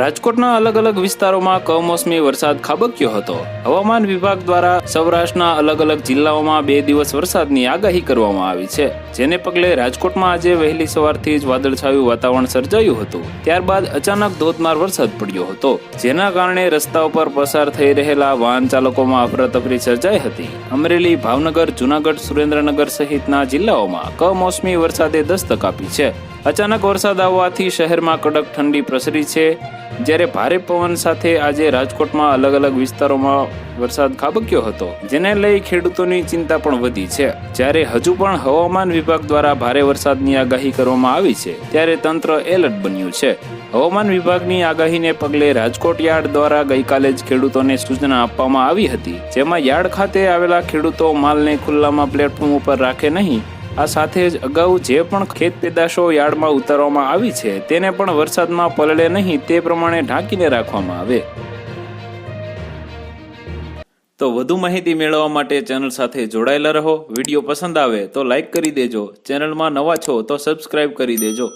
રાજકોટના અલગ અલગ વિસ્તારોમાં કમોસમી વરસાદ ખાબક્યો હતો. હવામાન વિભાગ દ્વારા સૌરાષ્ટ્રના અલગ અલગ જિલ્લાઓમાં બે દિવસ વરસાદની આગાહી કરવામાં આવી છે. જેને પગલે રાજકોટમાં આજે વહેલી સવારથી જ વાદળછાયું વાતાવરણ સર્જાયું હતું. ત્યારબાદ અચાનક ધોધમાર વરસાદ પડ્યો હતો. જેના કારણે રસ્તા ઉપર પસાર થઈ રહેલા વાહન ચાલકોમાં અફરાતફરી સર્જાઈ હતી. અમરેલી, ભાવનગર, જુનાગઢ, સુરેન્દ્રનગર સહિતના જિલ્લાઓમાં કમોસમી વરસાદે દસ્તક આપી છે. અચાનક વરસાદ આવવાથી શહેરમાં કડક ઠંડી પ્રસરી છે. જ્યારે ભારે પવન સાથે આજે રાજકોટમાં અલગ અલગ વિસ્તારોમાં વરસાદ ખાબક્યો હતો. જેને લઈ ખેડૂતોની ચિંતા પણ વધી છે. જ્યારે હજુ પણ હવામાન વિભાગ દ્વારા ભારે વરસાદની આગાહી કરવામાં આવી છે, ત્યારે તંત્ર એલર્ટ બન્યું છે. હવામાન વિભાગની આગાહીને પગલે રાજકોટ યાર્ડ દ્વારા ગઈકાલે જ ખેડૂતોને સૂચના આપવામાં આવી હતી. જેમાં યાર્ડ ખાતે આવેલા ખેડૂતો માલને ખુલ્લામાં પ્લેટફોર્મ ઉપર રાખે નહીં આ સાથે જ અગાઉ જે પણ ખેત પેદાશો યાર્ડમાં ઉતારવામાં આવી છે, તેને પણ વરસાદમાં પલળે નહીં તે પ્રમાણે ઢાંકીને રાખવામાં આવે. તો વધુ માહિતી મેળવવા માટે ચેનલ સાથે જોડાયેલા રહો. વીડિયો પસંદ આવે તો લાઈક કરી દેજો. ચેનલમાં નવા છો તો સબસ્ક્રાઇબ કરી દેજો.